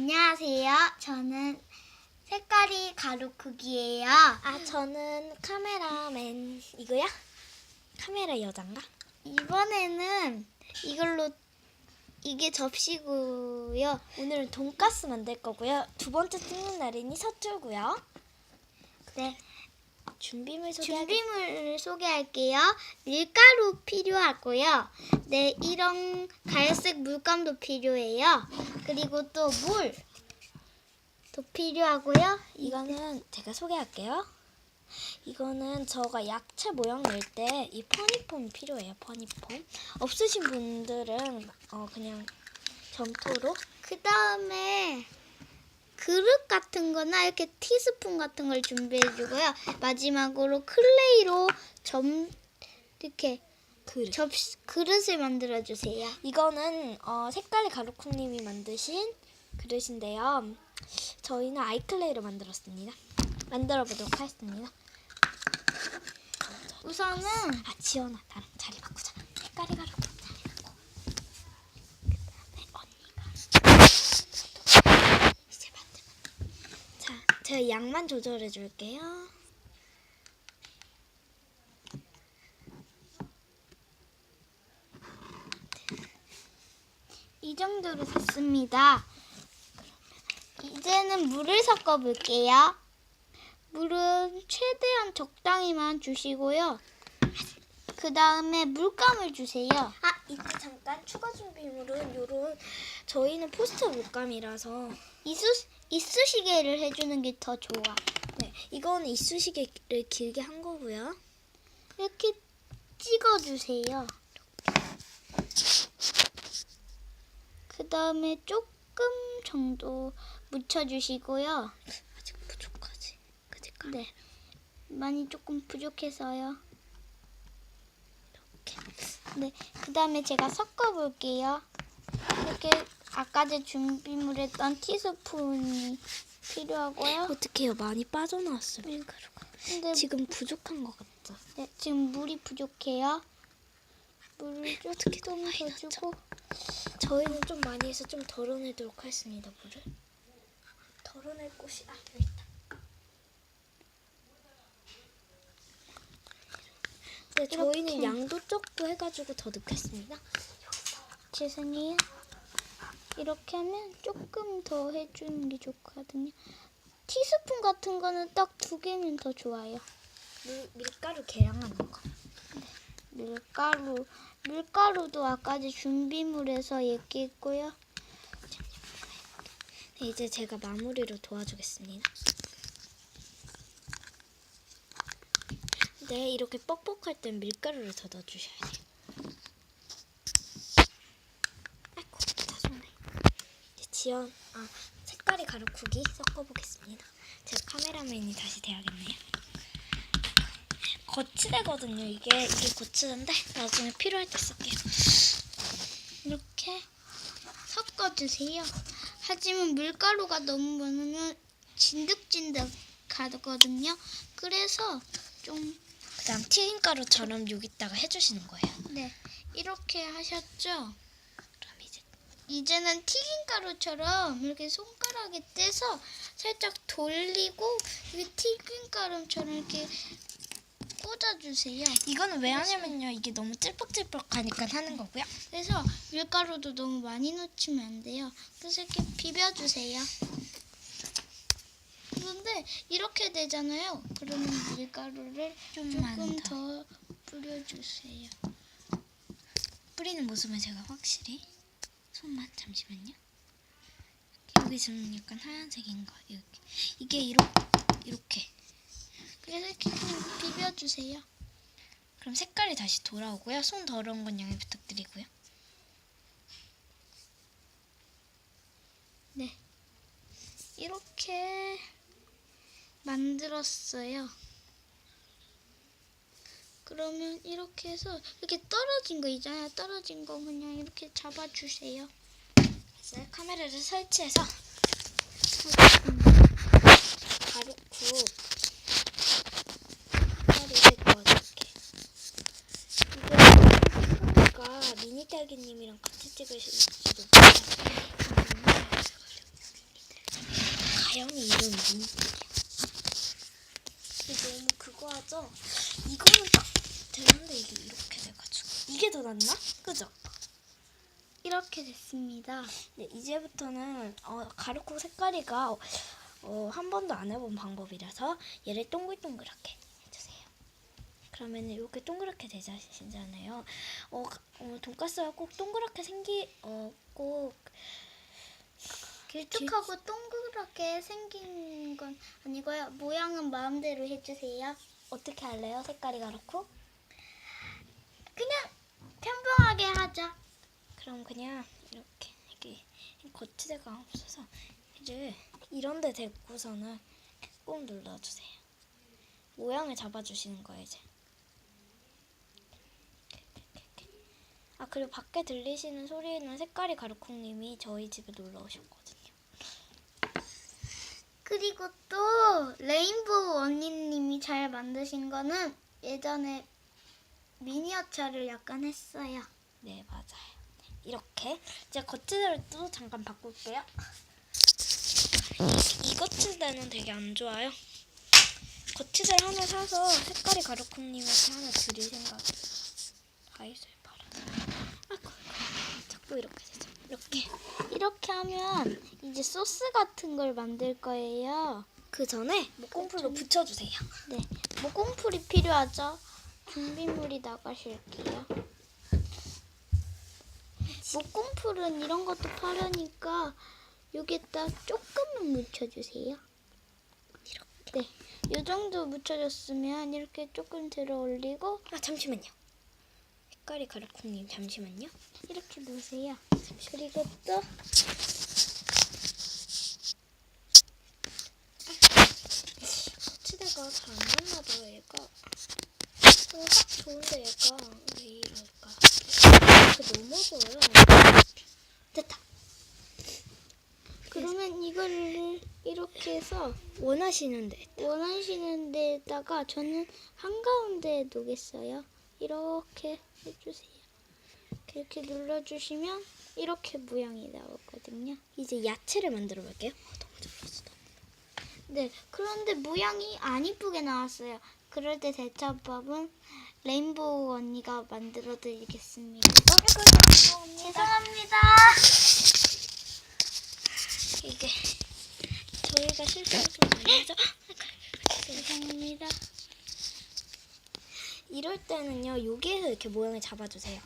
안녕하세요. 저는 색깔이 가루 크기예요. 아, 저는 카메라맨 이거야? 카메라 여잔가? 이번에는 이걸로 이게 접시고요. 오늘은 돈가스 만들 거고요. 두 번째 찍는 날이니 서툴고요. 네. 준비물 소개하기. 준비물을 소개할게요. 밀가루 필요하고요. 네, 이런 갈색 물감도 필요해요. 그리고 또 물. 도 필요하고요. 이거는 제가 소개할게요. 이거는 저가 약체 모양 낼 때 이 퍼니폼이 필요해요. 퍼니폼. 없으신 분들은 어 그냥 점토로 그 다음에 그릇 같은 거나 이렇게 티스푼 같은 걸 준비해 주고요. 마지막으로 클레이로 점 이렇게 그릇. 접 그릇을 만들어 주세요. 이거는 어, 색깔이 가루콩님이 만드신 그릇인데요. 저희는 아이클레이로 만들었습니다. 만들어 보도록 하겠습니다. 우선은 아 지연아 나랑 자리 바꾸자. 색깔이 가루콩 자리 바꿔. 그다음에 언니가 이제 만들면. 자, 제가 양만 조절해 줄게요. 이 정도로 됐습니다. 이제는 물을 섞어 볼게요. 물은 최대한 적당히만 주시고요. 그 다음에 물감을 주세요. 아, 이때 잠깐 추가 준비물은 요런 저희는 포스터 물감이라서 이쑤, 이쑤시개를 해주는 게 더 좋아. 네, 이거는 이쑤시개를 길게 한 거고요. 이렇게 찍어주세요. 그 다음에 조금 정도 묻혀주시고요. 아직 부족하지. 그 색깔. 네. 많이 조금 부족해서요. 이렇게. 네. 그 다음에 제가 섞어볼게요. 이렇게 아까 전 준비물했던 티스푼이 필요하고요. 어떡해요? 많이 빠져나왔어요. 밀가루가. 근데 지금 부족한 것 같죠? 네, 지금 물이 부족해요. 물을 어떻게 조금 많이 더 넣죠? 주고 저희는 좀 많이 해서 좀 덜어내도록 하겠습니다, 물을. 덜어낼 곳이 아, 여기 있다. 네, 저희는 이렇게. 양도 적도 해가지고 더 넣겠습니다. 죄송해요. 이렇게 하면 조금 더 해주는 게 좋거든요. 티스푼 같은 거는 딱 두 개면 더 좋아요. 밀, 밀가루 계량하는 거. 밀가루, 밀가루도 아까 전 준비물에서 얘기했고요. 네, 이제 제가 마무리로 도와주겠습니다. 네, 이렇게 뻑뻑할 땐 밀가루를 더 넣어주셔야 돼요. 아이고, 짜증나. 이제 지연, 아, 색깔이 가루쿠기 섞어보겠습니다. 제가 카메라맨이 다시 돼야겠네요. 거치대거든요, 이게. 이게 고치대인데 나중에 필요할 때 쓸게요. 이렇게 섞어주세요. 하지만 밀가루가 너무 많으면 진득진득 가거든요. 그래서 좀 그 다음 튀김가루처럼 여기다가 해주시는 거예요. 네, 이렇게 하셨죠? 이제 이제는 튀김가루처럼 이렇게 손가락에 떼서 살짝 돌리고 이렇게 튀김가루처럼 이렇게 꽂아주세요. 이거는 왜 하냐면요. 이게 너무 찔뻑찔뻑하니까 하는 거고요. 그래서 밀가루도 너무 많이 넣지면 안 돼요. 그래서 이렇게 비벼주세요. 그런데 이렇게 되잖아요. 그러면 밀가루를 좀만 조금 더. 더 뿌려주세요. 뿌리는 모습은 제가 확실히 손만 잠시만요. 여기 지금 약간 하얀색인 거 이렇게 이게 이렇게 이렇게 그래서 이렇게 비벼주세요. 그럼 색깔이 다시 돌아오고요. 손 더러운 건 양해 부탁드리고요. 네. 이렇게 만들었어요. 그러면 이렇게 해서 이렇게 떨어진 거 있잖아요. 떨어진 거 그냥 이렇게 잡아주세요. 이제 카메라를 설치해서 가루쿠 머리를 넣어줄게. 이거 미니 딸기님이랑 같이 찍으실지도 몰라요. 재현이 이름 너무 이게 너무 그거 하죠? 이거는 딱 되는데 이게 이렇게 돼가지고 이게 더 낫나? 그죠? 이렇게 됐습니다. 네, 이제부터는 어, 가루코 색깔이가 어, 어, 한 번도 안 해본 방법이라서 얘를 동글동글하게 해주세요. 그러면 이렇게 동그랗게 되잖아요. 어, 가- 어, 돈가스가 꼭 동그랗게 생기 어, 꼭 길쭉하고 동그랗게 생긴 건 아니고요. 모양은 마음대로 해주세요. 어떻게 할래요? 색깔이 가루코? 그냥 평범하게 하자. 그럼 그냥 이렇게 이게 거치대가 없어서 이제 이런 데 대고서는 꾹 눌러주세요. 모양을 잡아주시는 거예요 이제. 아 그리고 밖에 들리시는 소리는 색깔이 가루콩님이 저희 집에 놀러 오셨거든요. 그리고 또 레인보우 언니님이 잘 만드신 거는 예전에 미니어처를 약간 했어요. 네 맞아요. 네, 이렇게 이제 거치대를 또 잠깐 바꿀게요. 이 거치대는 되게 안 좋아요. 거치대를 하나 사서 색깔이 가루콩님한테 하나 드릴 생각이 다 있어요 바로. 아이고 자꾸 이렇게 되죠. 이렇게 이렇게 하면 이제 소스 같은 걸 만들 거예요. 그 전에 목공풀로 붙여주세요. 네, 목공풀이 필요하죠. 준비물이 나가실게요. 목공풀은 이런 것도 파려니까 여기에다 조금만 묻혀주세요. 네, 이 정도 묻혀줬으면 이렇게 조금 들어 올리고 아 잠시만요. 색깔이 가루콩님 잠시만요. 이렇게 놓으세요. 그리고 또 거치대가 잘안 맞나 봐요 얘가. 어, 딱 좋은데 얘가 왜 이럴까? 이렇게 넘어져요. 됐다. 그러면 이거를 이렇게 해서 원하시는 데 원하시는 데다가 저는 한가운데에 놓겠어요. 이렇게 해주세요. 이렇게 눌러주시면 이렇게 모양이 나오거든요. 이제 야채를 만들어 볼게요. 어, 너무 잘났어. 네, 그런데 모양이 안 이쁘게 나왔어요. 그럴 때 대처법은 레인보우 언니가 만들어 드리겠습니다. 죄송합니다. 이게 저희가 많이 하죠. 죄송합니다. 이럴 때는요 여기에서 이렇게 모양을 잡아주세요.